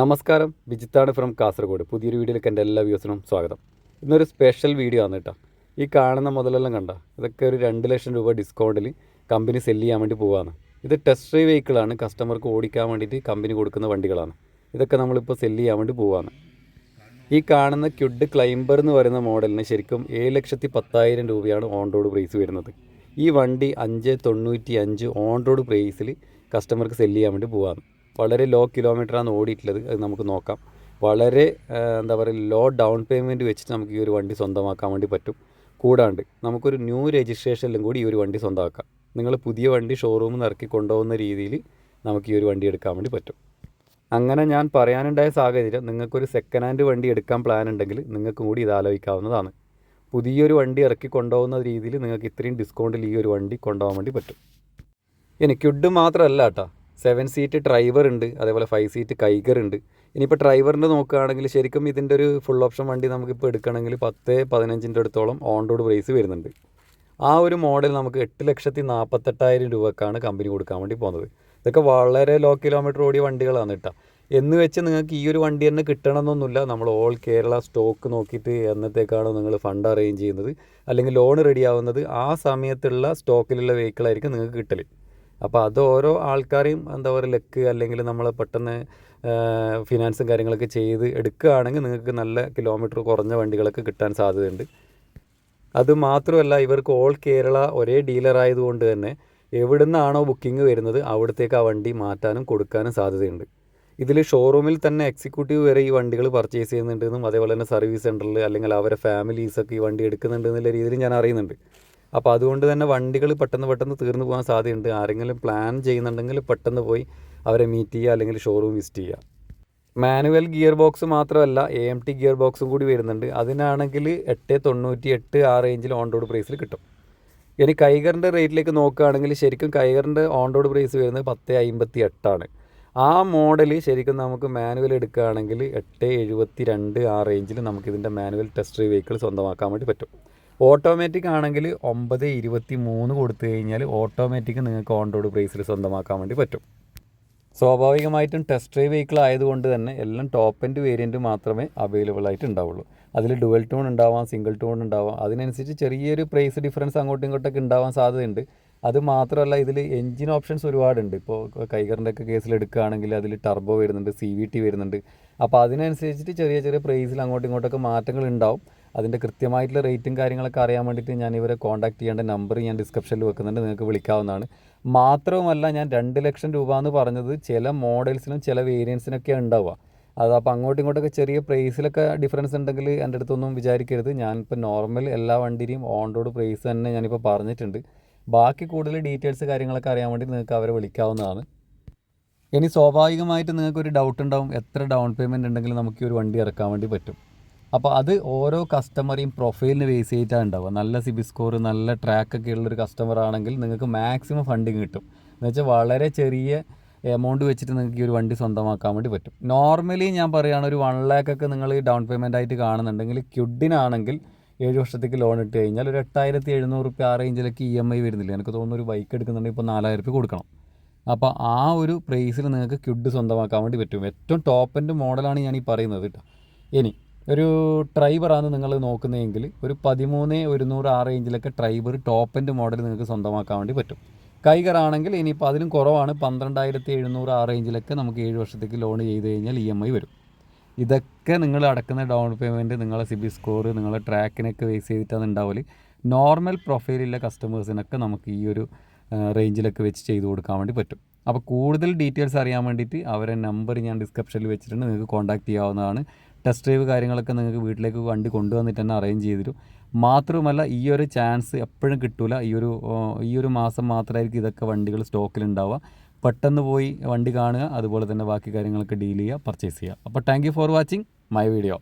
നമസ്കാരം. വിജിത്താണ് ഫ്രം കാസർഗോഡ്. പുതിയൊരു വീഡിയോയിലേക്ക് എന്റെ എല്ലാ വ്യൂസിനും സ്വാഗതം. ഇന്നൊരു സ്പെഷ്യൽ വീഡിയോ ആണ് കേട്ടോ. ഈ കാണുന്ന മുതലെല്ലാം കണ്ട ഇതൊക്കെ ഒരു രണ്ട് ലക്ഷം രൂപ ഡിസ്കൗണ്ടിൽ കമ്പനി സെല്ല് ചെയ്യാൻ വേണ്ടി പോവാണ്. ഇത് ടെസ്റ്റ് ഡ്രൈവ് വെഹിക്കിളാണ് കസ്റ്റമർക്ക് ഓടിക്കാൻ വേണ്ടിയിട്ട് കമ്പനി കൊടുക്കുന്ന വണ്ടികളാണ്. ഇതൊക്കെ നമ്മളിപ്പോൾ സെല്ല് ചെയ്യാൻ വേണ്ടി പോവാണ്. ഈ കാണുന്ന ക്യുഡ് ക്ലൈംബർ എന്ന് പറയുന്ന മോഡലിന് ശരിക്കും ഏഴ് ലക്ഷത്തി പത്തായിരം രൂപയാണ് ഓൺ റോഡ് പ്രൈസ് വരുന്നത്. ഈ വണ്ടി അഞ്ച് തൊണ്ണൂറ്റി അഞ്ച് ഓൺ റോഡ് പ്രൈസിൽ കസ്റ്റമർക്ക് സെല്ല് ചെയ്യാൻ വേണ്ടി പോവാണ്. വളരെ ലോ കിലോമീറ്ററാണ് ഓടിയിട്ടുള്ളത്. അത് നമുക്ക് നോക്കാം. വളരെ എന്താ പറയുക ലോ ഡൗൺ പേയ്മെന്റ് വെച്ചിട്ട് നമുക്ക് ഈ ഒരു വണ്ടി സ്വന്തമാക്കാൻ വേണ്ടി പറ്റും. കൂടാണ്ട് നമുക്കൊരു ന്യൂ രജിസ്ട്രേഷനിലും കൂടി ഈ ഒരു വണ്ടി സ്വന്തമാക്കാം. നിങ്ങൾ പുതിയ വണ്ടി ഷോറൂമിൽ നിന്ന് ഇറക്കി കൊണ്ടുപോകുന്ന രീതിയിൽ നമുക്ക് ഈ ഒരു വണ്ടി എടുക്കാൻ വേണ്ടി പറ്റും. അങ്ങനെ ഞാൻ പറയാനുണ്ടായ സാഹചര്യം നിങ്ങൾക്കൊരു സെക്കൻഡ് ഹാൻഡ് വണ്ടി എടുക്കാൻ പ്ലാൻ ഉണ്ടെങ്കിൽ നിങ്ങൾക്ക് കൂടി ഇത് ആലോചിക്കാവുന്നതാണ്. പുതിയൊരു വണ്ടി ഇറക്കി കൊണ്ടുപോകുന്ന രീതിയിൽ നിങ്ങൾക്ക് ഇത്രയും ഡിസ്കൗണ്ടിൽ ഈ ഒരു വണ്ടി കൊണ്ടുപോകാൻ വേണ്ടി പറ്റും. ഇനി ക്യുഡ് മാത്രമല്ല കേട്ടോ. സെവൻ സീറ്റ് ഡ്രൈവർ ഉണ്ട് അതേപോലെ ഫൈവ് സീറ്റ് കൈഗർ ഉണ്ട്. ഇനിയിപ്പോൾ ഡ്രൈവറിന്റെ നോക്കുകയാണെങ്കിൽ ശരിക്കും ഇതിന്റെ ഒരു ഫുൾ ഓപ്ഷൻ വണ്ടി നമുക്കിപ്പോൾ എടുക്കണമെങ്കിൽ പത്ത് പതിനഞ്ചിന്റെ അടുത്തോളം ഓൺ റോഡ് പ്രൈസ് വരുന്നുണ്ട്. ആ ഒരു മോഡൽ നമുക്ക് എട്ട് ലക്ഷത്തി നാൽപ്പത്തെട്ടായിരം രൂപക്കാണ് കമ്പനി കൊടുക്കാൻ വേണ്ടി പോകുന്നത്. ഇതൊക്കെ വളരെ ലോ കിലോമീറ്റർ ഓടിയ വണ്ടികളാണ് കേട്ടോ. എന്ന് വെച്ച് നിങ്ങൾക്ക് ഈ ഒരു വണ്ടി തന്നെ കിട്ടണമെന്നൊന്നുമില്ല. നമ്മൾ ഓൾ കേരള സ്റ്റോക്ക് നോക്കിയിട്ട് എന്നത്തേക്കാണോ നിങ്ങൾ ഫണ്ട് അറേഞ്ച് ചെയ്യുന്നത് അല്ലെങ്കിൽ ലോൺ റെഡിയാവുന്നത് ആ സമയത്തുള്ള സ്റ്റോക്കിലുള്ള വെഹിക്കിളായിരിക്കും നിങ്ങൾക്ക് കിട്ടൽ അപ്പോൾ അത് ഓരോ ആൾക്കാരെയും എന്താ പറയുക ലക്ക് അല്ലെങ്കിൽ നമ്മൾ പെട്ടെന്ന് ഫിനാൻസും കാര്യങ്ങളൊക്കെ ചെയ്ത് എടുക്കുകയാണെങ്കിൽ നിങ്ങൾക്ക് നല്ല കിലോമീറ്റർ കുറഞ്ഞ വണ്ടികളൊക്കെ കിട്ടാൻ സാധ്യതയുണ്ട്. അത് മാത്രമല്ല ഇവർക്ക് ഓൾ കേരള ഒരേ ഡീലറായതുകൊണ്ട് തന്നെ എവിടെ നിന്നാണോ ബുക്കിംഗ് വരുന്നത് അവിടത്തേക്ക് ആ വണ്ടി മാറ്റാനും കൊടുക്കാനും സാധ്യതയുണ്ട്. ഇതിൽ ഷോറൂമിൽ തന്നെ എക്സിക്യൂട്ടീവ് വരെ ഈ വണ്ടികൾ പർച്ചേസ് ചെയ്യുന്നുണ്ടെന്നും അതേപോലെ തന്നെ സർവീസ് സെന്ററിൽ അല്ലെങ്കിൽ അവരെ ഫാമിലീസൊക്കെ ഈ വണ്ടി എടുക്കുന്നുണ്ട് എന്നുള്ള രീതിയിൽ ഞാൻ അറിയുന്നുണ്ട്. അപ്പോൾ അതുകൊണ്ട് തന്നെ വണ്ടികൾ പെട്ടെന്ന് പെട്ടെന്ന് തീർന്നു പോകാൻ സാധ്യതയുണ്ട്. ആരെങ്കിലും പ്ലാൻ ചെയ്യുന്നുണ്ടെങ്കിൽ പെട്ടെന്ന് പോയി അവരെ മീറ്റ് ചെയ്യുക അല്ലെങ്കിൽ ഷോറൂം വിസിറ്റ് ചെയ്യുക. മാനുവൽ ഗിയർ ബോക്സ് മാത്രമല്ല എ എം ടി ഗിയർ ബോക്സും കൂടി വരുന്നുണ്ട്. അതിനാണെങ്കിൽ എട്ട് തൊണ്ണൂറ്റി എട്ട് ആ റേഞ്ചിൽ ഓൺ റോഡ് പ്രൈസിൽ കിട്ടും. ഇനി കൈകറിന്റെ റേറ്റിലേക്ക് നോക്കുകയാണെങ്കിൽ ശരിക്കും കൈകറിന്റെ ഓൺ റോഡ് പ്രൈസ് വരുന്നത് പത്ത് അമ്പത്തി എട്ടാണ് ആ മോഡൽ ശരിക്കും നമുക്ക് മാനുവൽ എടുക്കുകയാണെങ്കിൽ എട്ട് എഴുപത്തി രണ്ട് ആ റേഞ്ചിൽ നമുക്കിതിന്റെ മാനുവൽ ടെസ്റ്റ് വെഹിക്കിൾ സ്വന്തമാക്കാൻ വേണ്ടി പറ്റും. ഓട്ടോമാറ്റിക് ആണെങ്കിൽ ഒമ്പത് ഇരുപത്തി മൂന്ന് കൊടുത്തു കഴിഞ്ഞാൽ ഓട്ടോമാറ്റിക് നിങ്ങൾക്ക് ഓൺ റോഡ് പ്രൈസിൽ സ്വന്തമാക്കാൻ വേണ്ടി പറ്റും. സ്വാഭാവികമായിട്ടും ടെസ്റ്റ് ഡ്രൈവ് വെഹിക്കിൾ ആയതുകൊണ്ട് തന്നെ എല്ലാം ടോപ്പ് എൻഡ് വേരിയന്റ് മാത്രമേ അവൈലബിൾ ആയിട്ട് ഉണ്ടാവുള്ളൂ. അതിൽ ഡുവൽ ടൂൺ ഉണ്ടാവാം സിംഗിൾ ടൂൺ ഉണ്ടാവാം. അതിനനുസരിച്ച് ചെറിയൊരു പ്രൈസ് ഡിഫറൻസ് അങ്ങോട്ടും ഇങ്ങോട്ടൊക്കെ ഉണ്ടാവാൻ സാധ്യതയുണ്ട്. അത് മാത്രമല്ല ഇതിൽ എൻജിൻ ഓപ്ഷൻസ് ഒരുപാടുണ്ട്. ഇപ്പോൾ കൈകറിന്റെ ഒക്കെ കേസിൽ എടുക്കുകയാണെങ്കിൽ അതിൽ ടർബോ വരുന്നുണ്ട് സി വി ടി വരുന്നുണ്ട്. അപ്പോൾ അതിനനുസരിച്ചിട്ട് ചെറിയ ചെറിയ പ്രൈസിൽ അങ്ങോട്ടും ഇങ്ങോട്ടൊക്കെ മാറ്റങ്ങൾ ഉണ്ടാവും. അതിന്റെ കൃത്യമായിട്ടുള്ള റേറ്റും കാര്യങ്ങളൊക്കെ അറിയാൻ വേണ്ടിയിട്ട് ഞാൻ ഇവരെ കോൺടാക്ട് ചെയ്യേണ്ട നമ്പർ ഞാൻ ഡിസ്ക്രിപ്ഷനിൽ വെക്കുന്നുണ്ട്. നിങ്ങൾക്ക് വിളിക്കാവുന്നതാണ്. മാത്രവുമല്ല ഞാൻ രണ്ട് ലക്ഷം രൂപ എന്ന് പറഞ്ഞത് ചില മോഡൽസിനും ചില വേരിയൻസിനൊക്കെ ഉണ്ടാവുക. അത് അപ്പോൾ അങ്ങോട്ടും ഇങ്ങോട്ടൊക്കെ ചെറിയ പ്രൈസിലൊക്കെ ഡിഫറൻസ് ഉണ്ടെങ്കിൽ എന്റെ അടുത്തൊന്നും വിചാരിക്കരുത്. ഞാനിപ്പോൾ നോർമൽ എല്ലാ വണ്ടിയും ഓൺ റോഡ് പ്രൈസ് തന്നെ ഞാനിപ്പോൾ പറഞ്ഞിട്ടുണ്ട്. ബാക്കി കൂടുതൽ ഡീറ്റെയിൽസ് കാര്യങ്ങളൊക്കെ അറിയാൻ വേണ്ടി നിങ്ങൾക്ക് അവരെ വിളിക്കാവുന്നതാണ്. ഇനി സ്വാഭാവികമായിട്ട് നിങ്ങൾക്കൊരു ഡൗട്ട് ഉണ്ടാവും. എത്ര ഡൗൺ പേയ്മെന്റ് ഉണ്ടെങ്കിൽ നമുക്ക് ഈ ഒരു വണ്ടി ഇറക്കാൻ വേണ്ടി പറ്റും. അപ്പോൾ അത് ഓരോ കസ്റ്റമറെയും പ്രൊഫൈലിന് ബേസ് ചെയ്തിട്ടാണ് ഉണ്ടാവുക. നല്ല സിബി സ്കോർ നല്ല ട്രാക്കൊക്കെ ഉള്ളൊരു കസ്റ്റമർ ആണെങ്കിൽ നിങ്ങൾക്ക് മാക്സിമം ഫണ്ടിങ് കിട്ടും. എന്ന് വെച്ചാൽ വളരെ ചെറിയ എമൗണ്ട് വെച്ചിട്ട് നിങ്ങൾക്ക് ഈ ഒരു വണ്ടി സ്വന്തമാക്കാൻ വേണ്ടി പറ്റും. നോർമലി ഞാൻ പറയുകയാണ് ഒരു വൺ ലാക്കൊക്കെ നിങ്ങൾ ഡൗൺ പേയ്മെന്റ് ആയിട്ട് കാണുന്നുണ്ടെങ്കിൽ ക്യുഡിനാണെങ്കിൽ ഏഴ് വർഷത്തേക്ക് ലോൺ ഇട്ട് കഴിഞ്ഞാൽ ഒരു എട്ടായിരത്തി എഴുന്നൂറ് റുപ്യ ആ റേഞ്ചിലേക്ക് ഇ എം ഐ വരുന്നില്ല. എനിക്ക് തോന്നുന്നു ഒരു ബൈക്ക് എടുക്കുന്നുണ്ടെങ്കിൽ ഇപ്പോൾ നാലായിരം റുപ്യ കൊടുക്കണം. അപ്പോൾ ആ ഒരു പ്രൈസിൽ നിങ്ങൾക്ക് ക്യുഡ് സ്വന്തമാക്കാൻ വേണ്ടി പറ്റും. ഏറ്റവും ടോപ്പ് എന്റെ മോഡലാണ് ഞാൻ ഈ പറയുന്നത് കേട്ടോ. ഇനി ഒരു ട്രൈബറാണ് നിങ്ങൾ നോക്കുന്നതെങ്കിൽ ഒരു പതിമൂന്ന് ഒരുന്നൂറ് ആ റേഞ്ചിലൊക്കെ ട്രൈബർ ടോപ്പ് എൻഡ് മോഡൽ നിങ്ങൾക്ക് സ്വന്തമാക്കാൻ വേണ്ടി പറ്റും. കൈകർ ആണെങ്കിൽ ഇനിയിപ്പോൾ അതിലും കുറവാണ്. പന്ത്രണ്ടായിരത്തി എഴുന്നൂറ് ആ റേഞ്ചിലൊക്കെ നമുക്ക് ഏഴ് വർഷത്തേക്ക് ലോൺ ചെയ്ത് കഴിഞ്ഞാൽ ഇ എം ഐ വരും. ഇതൊക്കെ നിങ്ങൾ അടക്കുന്ന ഡൗൺ പേയ്മെന്റ് നിങ്ങളെ സിബി സ്കോർ നിങ്ങളെ ട്രാക്കിനൊക്കെ ബേസ് ചെയ്തിട്ടാണ് ഉണ്ടാവൽ. നോർമൽ പ്രൊഫൈലുള്ള കസ്റ്റമേഴ്സിനൊക്കെ നമുക്ക് ഈ ഒരു റേഞ്ചിലൊക്കെ വെച്ച് ചെയ്ത് കൊടുക്കാൻ വേണ്ടി പറ്റും. അപ്പോൾ കൂടുതൽ ഡീറ്റെയിൽസ് അറിയാൻ വേണ്ടിയിട്ട് അവരെ നമ്പർ ഞാൻ ഡിസ്ക്രിപ്ഷനിൽ വെച്ചിട്ടുണ്ട്. നിങ്ങൾക്ക് കോൺടാക്ട് ചെയ്യാവുന്നതാണ്. ടെസ്റ്റ് ഡ്രൈവ് കാര്യങ്ങളൊക്കെ നിങ്ങൾക്ക് വീട്ടിലേക്ക് വണ്ടി കൊണ്ടുവന്നിട്ട് തന്നെ അറേഞ്ച് ചെയ്തു തരും. മാത്രമല്ല ഈ ഒരു ചാൻസ് എപ്പോഴും കിട്ടില്ല ഈ ഒരു ഈ ഒരു മാസം മാത്രമായിരിക്കും ഇതൊക്കെ വണ്ടികൾ സ്റ്റോക്കിലുണ്ടാവുക. പെട്ടെന്ന് പോയി വണ്ടി കാണുക അതുപോലെ തന്നെ ബാക്കി കാര്യങ്ങളൊക്കെ ഡീൽ ചെയ്യുക പർച്ചേസ് ചെയ്യുക. അപ്പോൾ thank for watching my video